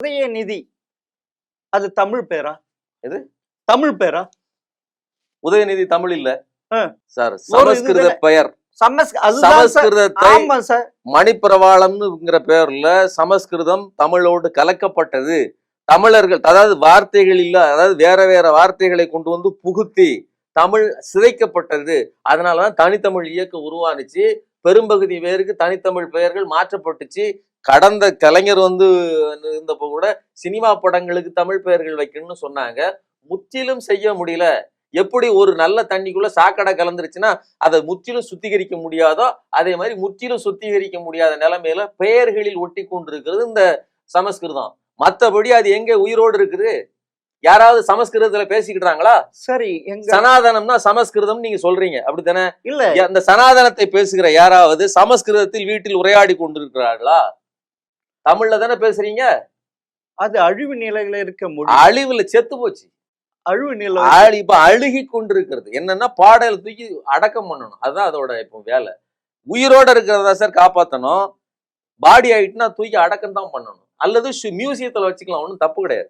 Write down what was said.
உதயநிதி அது தமிழ் பேரா? எது? தமிழ் பேரா? உதயநிதி தமிழ் இல்ல. சார் சமஸ்கிருத பெயர். சமஸ்கிருதத்தை மணிப்பிரவாளம்ங்கிற பெயர்ல சமஸ்கிருதம் தமிழோடு கலக்கப்பட்டது. தமிழர்கள் அதாவது வார்த்தைகள் இல்ல அதாவது வேற வேற வார்த்தைகளை கொண்டு வந்து புகுத்தி தமிழ் சிதைக்கப்பட்டது. அதனாலதான் தனித்தமிழ் இயக்கம் உருவானுச்சு. பெரும்பகுதி பேருக்கு தனித்தமிழ் பெயர்கள் மாற்றப்பட்டுச்சு. கடந்த கலைஞர் வந்து இருந்தப்போ கூட சினிமா படங்களுக்கு தமிழ் பெயர்கள் வைக்கணும்னு சொன்னாங்க. முற்றிலும் செய்ய முடியல. எப்படி ஒரு நல்ல தண்ணிக்குள்ள சாக்கடை கலந்துருச்சுன்னா அதை முற்றிலும் சுத்திகரிக்க முடியாதோ அதே மாதிரி முற்றிலும் சுத்திகரிக்க முடியாத நிலைமையில பெயர்களில் ஒட்டி கொண்டிருக்கிறது இந்த சமஸ்கிருதம். மத்தபடி அது எங்க உயிரோடு இருக்குது? யாராவது சமஸ்கிருதத்துல பேசிக்கிட்டாங்களா? சரி எங்க சனாதனம்னா சமஸ்கிருதம் நீங்க சொல்றீங்க. அப்படித்தானே? இல்ல. அந்த சனாதனத்தை பேசுகிற யாராவது சமஸ்கிருதத்தில் வீட்டில் உரையாடி கொண்டிருக்கிறார்களா? தமிழ்ல தானே பேசுறீங்க? அது அழிவு நிலையில இருக்க முடியும் அழிவுல செத்து போச்சு. அழிவு நிலை இப்ப அழுகி கொண்டிருக்கிறது. என்னன்னா பாடல் தூக்கி அடக்கம் பண்ணணும். அதுதான் அதோட இப்போ வேலை. உயிரோட இருக்கிறதா சார் காப்பாத்தணும். பாடி ஆயிட்டுனா தூக்கி அடக்கம் தான் பண்ணணும். அல்லது மியூசியத்துல வச்சுக்கலாம். ஒன்றும் தப்பு கிடையாது.